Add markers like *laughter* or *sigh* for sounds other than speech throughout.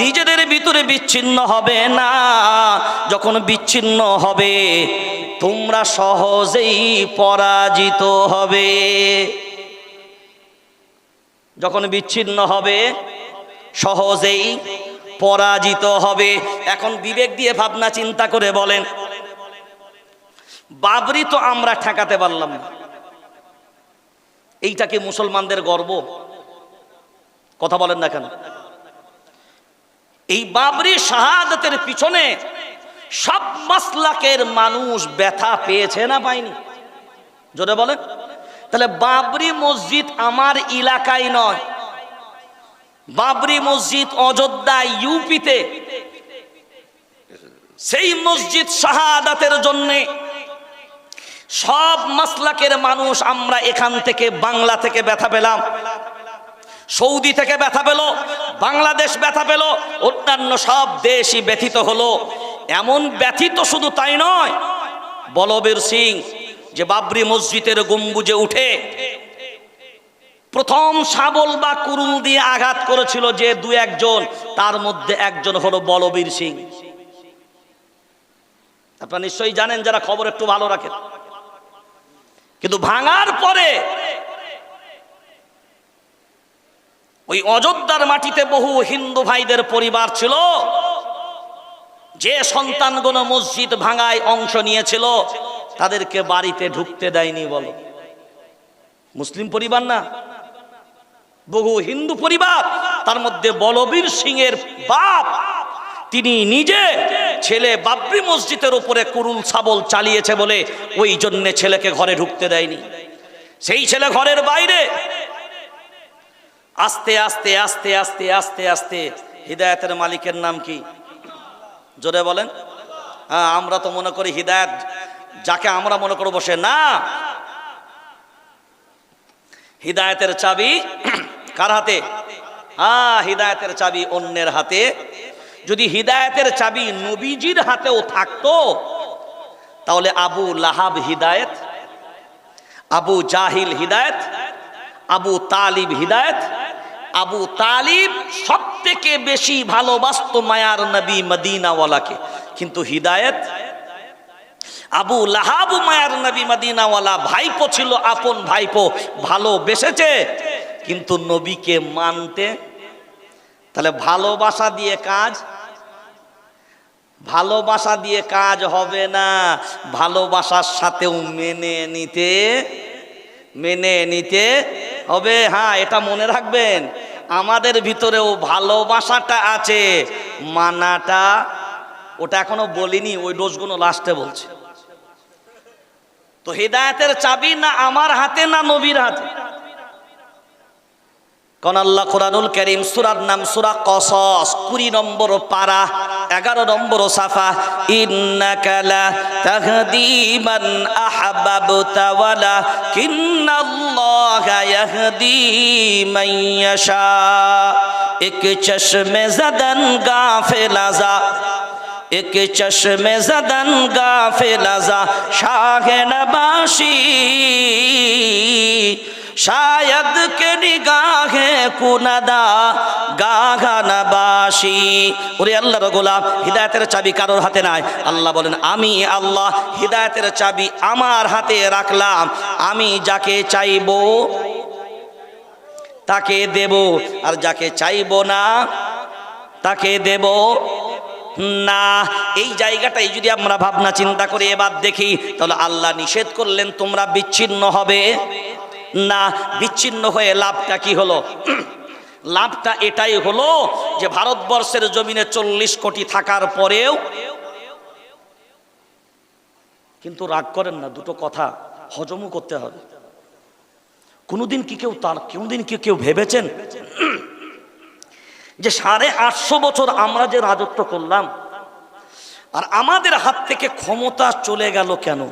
নিজেদের ভিতরে বিচ্ছিন্ন হবে না। যখন বিচ্ছিন্ন হবে, তোমরা সহজেই পরাজিত হবে। যখন বিচ্ছিন্ন হবে, সহজেই পরাজিত হবে। এখন বিবেক দিয়ে ভাবনা চিন্তা করে বলেন, বাবরি তো আমরা ঠেকাতে পারলাম না। এইটা কি মুসলমানদের গর্ব? কথা বলেন না কেন? এই বাবরি শাহাদাতের পিছনে সব মাসলাকের মানুষ ব্যথা পেয়েছে না পায়নি? জোরে বলেন। তাহলে বাবরি মসজিদ আমার এলাকায় নয়। বাবরি মসজিদ অযোধ্যা, ইউপিতে। সেই মসজিদ শাহাদাতের জন্যে সব মাসলাকের মানুষ আমরা এখান থেকে, বাংলা থেকে ব্যথা পেলাম। সৌদি থেকে ব্যথা পেল, বাংলাদেশ ব্যথা পেল, অন্যান্য সব দেশই ব্যথিত হলো। এমন ব্যথিত শুধু তাই নয়, বলবীর সিং যে বাবরি মসজিদের গম্বুজে উঠে প্রথম শাবল বা কুরুল দিয়ে আঘাত করেছিল যে দু একজন, তার মধ্যে একজন হলো বলবীর সিং। আপনারা নিশ্চয়ই জানেন যারা খবর একটু ভালো রাখেন। কিন্তু ভাঙার পরে ওই অযোধ্যার মাটিতে বহু হিন্দু ভাইদের পরিবার ছিল। যে সন্তানগুলো মসজিদ ভাঙায় অংশ নিয়েছিল, তাদেরকে বাড়িতে ঢুকতে দেয়নি বলো। মুসলিম পরিবার না? বহু হিন্দু পরিবার, তার মধ্যে বলবীর সিং এর বাপ, তিনি নিজে ছেলে বাবরি মসজিদের উপরে কুরুল ছাবল চালিয়েছে বলে ওই জন্য ছেলেকে ঘরে ঢুকতে দেয়নি। সেই ছেলে ঘরের বাইরে আস্তে আস্তে আস্তে আস্তে আস্তে আস্তে। হৃদায়তের মালিকের নাম কি? জোরে বলেন। হ্যাঁ আমরা তো মনে করি হৃদায়ত যাকে আমরা মনে করব সে না। হৃদায়তের চাবি *clears throat* কার হাতে? হ্যাঁ হৃদায়তের চাবি অন্যের হাতে। যদি হৃদায়তের চাবি নবীজির হাতেও থাকতো, তাহলে আবু লাহাব হৃদায়ত, আবু জাহিল হৃদায়ত, আবু তালিব হৃদায়ত আবু তালিব সব থেকে বেশি ভালোবাসত মায়ার নবী মদিনাওয়ালাকে। কিন্তু হৃদায়ত? আবু লাহাব মায়ার নবী মদিনাওয়ালা ভাইপো ছিল, আপন ভাইপো, ভালোবেসেছে। কিন্তু নবীকে মানতে, তাহলে ভালোবাসা দিয়ে কাজ? ভালোবাসা দিয়ে কাজ হবে না। ভালোবাসার সাথেও মেনে নিতে মেনে নিতে হবে হ্যাঁ এটা মনে রাখবেন, আমাদের ভিতরেও ভালোবাসাটা আছে, মানাটা, ওটা এখনও বলিনি, ওই ডোজগুলো লাস্টে বলছে। তো হৃদায়তের চাবি না আমার হাতে, না নবীর হাতে? কোন আল্লাহ কোরআনুল করিম সুরার নাম সুরা কসস, কুড়ি নম্বর পারা, এগারো নম্বর সাফা ইন্নাকালা তাহদিমান আহবাবতা ওয়ালা কিন্নাল্লাহা यहदी मैशा एक चश्म जदन गाफिलाजा एक चश्म जदन गाफिलाजा शाह नबाशी। শায়দ কে নিগাহে কুনাদা গাগানাবাসী ওরে আল্লাহর গোলাম হিদায়তের চাবি কারোর হাতে নাই? আল্লাহ বলেন, আমি আল্লাহ, হিদায়তের চাবি আমার হাতে রাখলাম। আমি যাকে চাইব তাকে দেব, আর যাকে চাইব না তাকে দেব না। এই জায়গাটাই যদি আমরা ভাবনা চিন্তা করে এবার দেখি, তাহলে আল্লাহ নিষেধ করলেন, তোমরা বিচ্ছিন্ন হবে। না, বিচ্ছিন্ন হয়ে লাভটা কি হলো? *clears throat* লাভটা এটাই হলো যে ভারতবর্ষের জমিনে চল্লিশ কোটি থাকার পরেও, কিন্তু রাগ করেন না, দুটো কথা হজমও করতে হবে। কোনোদিন কি কেউ তার, কোনোদিন কি কেউ ভেবেছেন? *clears throat* যে সাড়ে আটশো বছর আমরা যে রাজত্ব করলাম, আর আমাদের হাত থেকে ক্ষমতা চলে গেল কেন?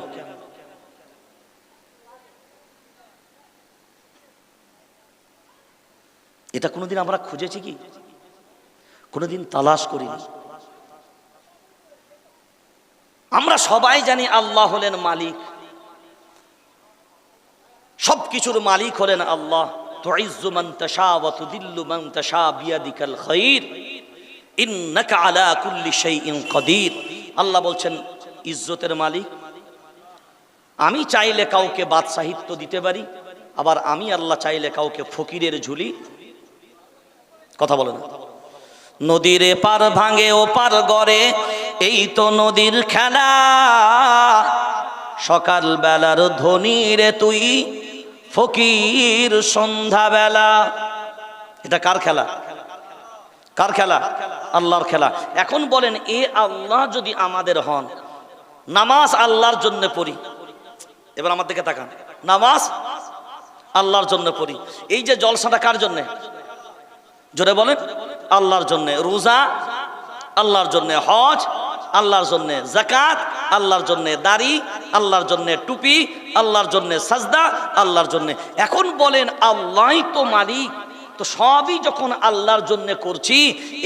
এটা কোনোদিন আমরা খুঁজেছি কি? কোনোদিন তালাশ করিনি। আমরা সবাই জানি আল্লাহ হলেন মালিক। সব কিছুর মালিক হলেন আল্লাহ। আল্লাহ বলছেন, ইজ্জতের মালিক। আমি চাইলে কাউকে বাদশাহিত্য দিতে পারি, আবার আমি আল্লাহ চাইলে কাউকে ফকিরের ঝুলি কথা বলে না নদীর পার ভাঙে, ও পার গড়ে, এই তো নদীর খেলা। সকাল বেলার ধনী রে তুই, ফকির সন্ধ্যাবেলা। এটা কার খেলা? কার খেলা? আল্লাহর খেলা। এখন বলেন, এ আল্লাহ যদি আমাদের হন, নামাজ আল্লাহর জন্য পড়ি। এবার আমার দিকে তাকান। নামাজ আল্লাহর জন্য পড়ি। এই যে জলসাটা কার জন্যে? জোরে বলেন, আল্লাহর জন্য রোজা, আল্লাহর জন্য হজ, আল্লাহর জন্য জাকাত আল্লাহর জন্য দাড়ি, আল্লাহর জন্য টুপি, আল্লাহর জন্য সাজদা, আল্লাহর জন্য। এখন বলেন, আল্লাহই তো মালিক। তো সবই যখন আল্লাহর জন্য করছি,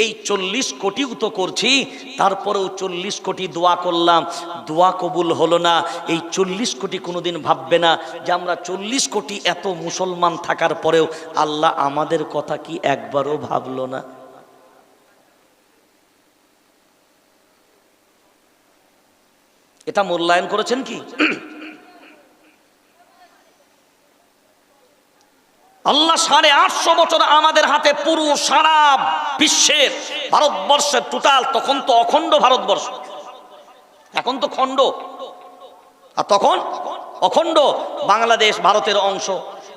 এই চল্লিশ কোটিও তো করছি, তারপরেও চল্লিশ কোটি দোয়া করলাম। দোয়া কবুল হলো না, এই চল্লিশ কোটি কোনোদিন ভাববে না যে আমরা চল্লিশ কোটি এত মুসলমান থাকার পরেও আল্লাহ আমাদের কথা কি একবারও ভাবলো না? এটা মূল্যায়ন করেছেন কি? আল্লাহ সাড়ে আটশো বছর আমাদের হাতে পুরো সারা বিশ্বের ভারতবর্ষের টোটাল তখন তো অখণ্ড ভারতবর্ষ। এখন তো খণ্ড। আর তখন অখণ্ড বাংলাদেশ ভারতের অংশ।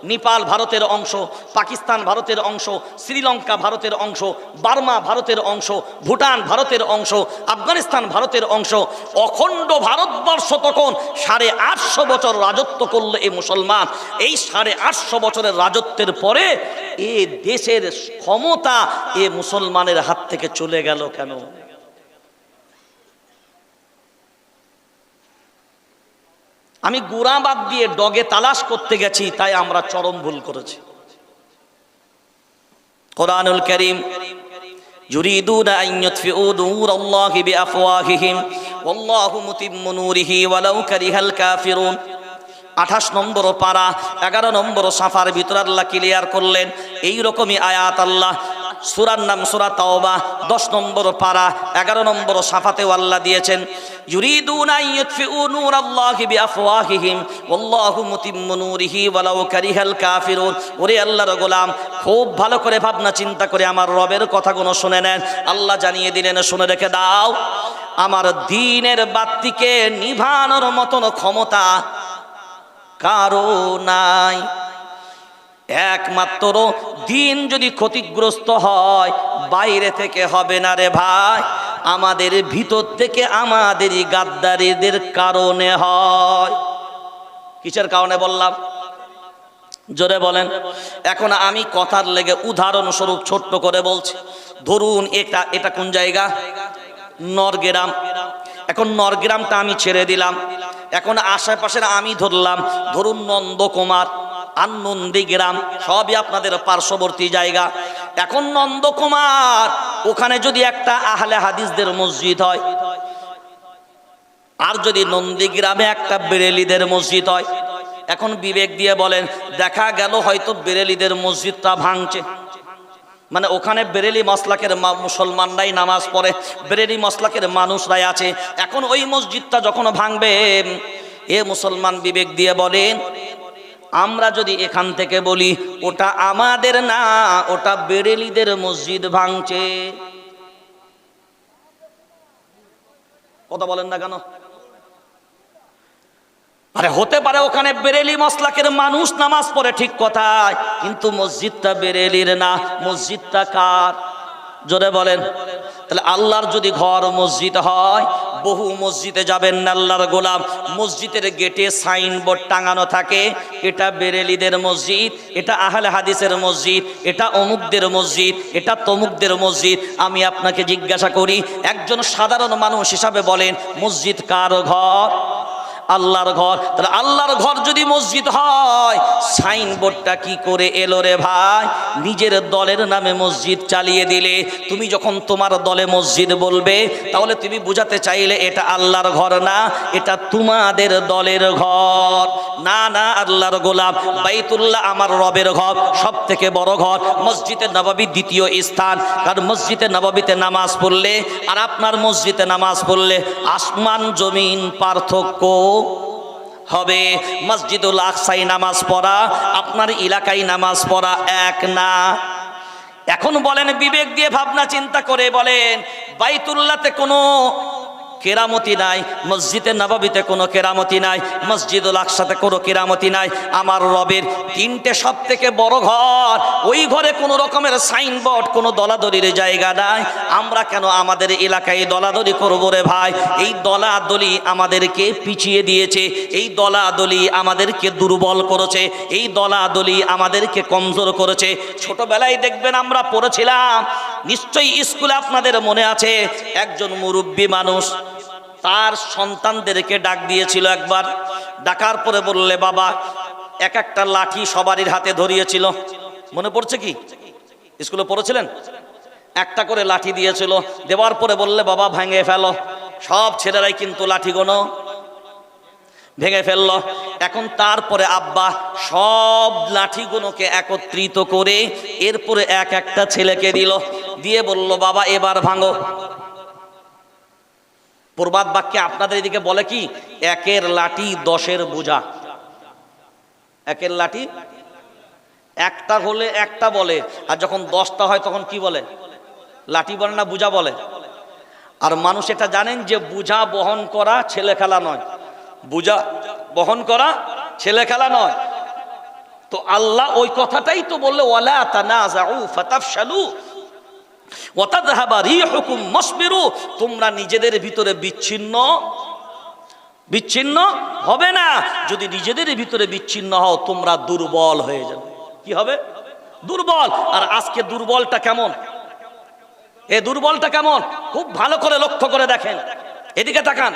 নেপাল ভারতের অংশ, পাকিস্তান ভারতের অংশ, শ্রীলঙ্কা ভারতের অংশ, বার্মা ভারতের অংশ, ভুটান ভারতের অংশ, আফগানিস্তান ভারতের অংশ, অখণ্ড ভারতবর্ষ তখন সাড়ে আটশো বছর রাজত্ব করল এই মুসলমান। এই সাড়ে আটশো বছরের রাজত্বের পরে এ দেশের ক্ষমতা এ মুসলমানের হাত থেকে চলে গেল কেন? আমি গুড়া বাদ দিয়ে ডগে তালাশ করতে গেছি তাই আমরা চরম ভুল করেছি কোরআনুল করিম يريدون أن يطفئوا نور الله بأفواههم والله متم نوره ولو كره الكافرون আঠাশ নম্বর পারা এগারো নম্বর সাফার ভিতর আল্লাহ ক্লিয়ার করলেন এই রকমই আয়াত আল্লাহ সুরার নাম সুরা তাওবা দশ নম্বর পারা এগারো নম্বর সাফাতেও আল্লাহ দিয়েছেন يريدون أن يطفئوا نور الله بأفواههم والله متم نوره ولو كره الكافرون ওরে আল্লাহর গোলাম খুব ভালো করে ভাবনা চিন্তা করে আমার রবের কথাগুলো শুনে নেন আল্লাহ জানিয়ে দিলেন শুনে রেখে দাও আমার দিনের বাতিকে নিভানোর মতন ক্ষমতা কারো নাই একমাত্র দিন যদি ক্ষতিগ্রস্ত হয়, বাইরে থেকে হবে না রে ভাই। আমাদের ভিতর থেকে আমাদেরই গাদ্দারিদের কারণে হয়। কিসের কারণে বললাম? জোরে বলেন। এখন আমি কথার লেগে উদাহরণস্বরূপ ছোট্ট করে বলছি। ধরুন এটা এটা কোন জায়গা? নরগেরাম। এখন নরগ্রামটা আমি ছেড়ে দিলাম। এখন আশেপাশের আমি ধরলাম। ধরুন নন্দকুমার। আর নন্দীগ্রাম সবই আপনাদের পার্শ্ববর্তী জায়গা। এখন নন্দকুমার, ওখানে যদি একটা আহলে হাদিসদের মসজিদ হয়, আর যদি নন্দীগ্রামে একটা বেরেলিদের মসজিদ হয়, এখন বিবেক দিয়ে বলেন, দেখা গেল হয়তো বেরেলিদের মসজিদটা ভাঙছে। মানে ওখানে বেরেলি মশলাকের মুসলমানরাই নামাজ পড়ে, বেরেলি মশলাকের মানুষরাই আছে। এখন ওই মসজিদটা যখন ভাঙবে, এ মুসলমান বিবেক দিয়ে বলেন আমরা যদি এখান থেকে বলি, ওটা আমাদের না, ওটা বেরেলিদের মসজিদ ভাঙছে। কথা বলেন না কেন? আরে হতে পারে ওখানে বেরেলি মসলাকের মানুষ নামাজ পড়ে ঠিক কথায়, কিন্তু মসজিদটা বেরেলির না। মসজিদটা কার? জোরে বলেন। তাহলে আল্লাহর যদি ঘর মসজিদ হয় বহু মসজিদে যাবেন নাল্লার গোলাম। মসজিদের গেটে সাইনবোর্ড টাঙানো থাকে। এটা বেরেলিদের মসজিদ, এটা আহলে হাদিসের মসজিদ, এটা অমুকদের মসজিদ, এটা তমুকদের মসজিদ। আমি আপনাকে জিজ্ঞাসা করি, একজন সাধারণ মানুষ হিসাবে বলেন, মসজিদ কার ঘর? আল্লাহর ঘর। তাহলে আল্লাহর ঘর যদি মসজিদ হয়, সাইনবোর্ডটা কি করে এলো রে ভাই? নিজের দলের নামে মসজিদ চালিয়ে দিলে। তুমি যখন তোমার দলে মসজিদ বলবে, তাহলে তুমি বুঝাতে চাইলে এটা আল্লাহর ঘর না, এটা তোমাদের দলের ঘর। না না, আল্লাহর গোলাম। বাইতুল্লাহ আমার রবের ঘর সব থেকে বড় ঘর, মসজিদে নবাবী দ্বিতীয় স্থান। কারণ মসজিদে নবাবিতে নামাজ পড়লে, আর আপনার মসজিদে নামাজ পড়লে আসমান জমিন পার্থক্য হবে। মসজিদুল আকসাই নামাজ পড়া, আপনার এলাকায় নামাজ পড়া এক না। এখন বলেন, বিবেক দিয়ে ভাবনা চিন্তা করে বলেন বাইতুল্লাতে কোনো কেরামতি নাই, মসজিদে নবাবিতে কোনো কেরামতি নাই, মসজিদুল আকসাতে কোনো কেরামতি নাই। আমার রবের তিনটে সব থেকে বড় ঘর, ওই ঘরে কোনো রকমের সাইনবোর্ড, কোনো দলাদলির জায়গা নাই। আমরা কেন আমাদের এলাকায় দলাদলি করব রে ভাই? এই দলাদলি আমাদেরকে পিছিয়ে দিয়েছে, এই দলাদলি আমাদেরকে দুর্বল করেছে, এই দলাদলি আমাদেরকে কমজোর করেছে। ছোটবেলায় দেখবেন আমরা পড়েছিলাম, নিশ্চয়ই স্কুলে আপনাদের মনে আছে, একজন মুরব্বী মানুষ তার সন্তানদেরকে ডাক দিয়েছিল একবার। ডাকার পরে বললে, বাবা, এক একটা লাঠি সবারই হাতে ধরিয়েছিল। মনে পড়ছে কি? স্কুলে পড়েছিলেন? একটা করে লাঠি দিয়েছিল। দেওয়ার পরে বললে, বাবা, ভেঙে ফেলো। সব ছেলেরাই কিন্তু লাঠি গোনো। ভেঙে ফেলল। এখন তারপরে আব্বা সব লাঠিগুলোকে একত্রিত করে এরপরে এক একটা ছেলেকে দিল। দিয়ে বলল, বাবা, এবার ভাঙো। প্রবাদ বাক্যে আপনাদের এদিকে বলে কি? একের লাঠি, দশের বোঝা। একের লাঠি? একটা হলে একটা বলে, আর যখন দশটা হয় তখন কি বলে? লাঠি বলে না বুঝা বলে? আর মানুষ এটা জানেন যে বুঝা বহন করা ছেলে খেলা নয়। বুঝা বহন করা ছেলে খেলা নয়। তো আল্লাহ ওই কথাটাই তো বললে, ওয়ালা ওয়াতাযহাবা রিহুকুম মুসবিরু তোমরা নিজেদের ভিতরে বিচ্ছিন্ন বিচ্ছিন্ন হবে না। যদি নিজেদের ভিতরে বিচ্ছিন্ন হও, তোমরা দুর্বল হয়ে যাবে। কি হবে? দুর্বল। আর আজকে দুর্বলটা কেমন? এ দুর্বলটা কেমন? খুব ভালো করে লক্ষ্য করে দেখেন। এদিকে তাকান।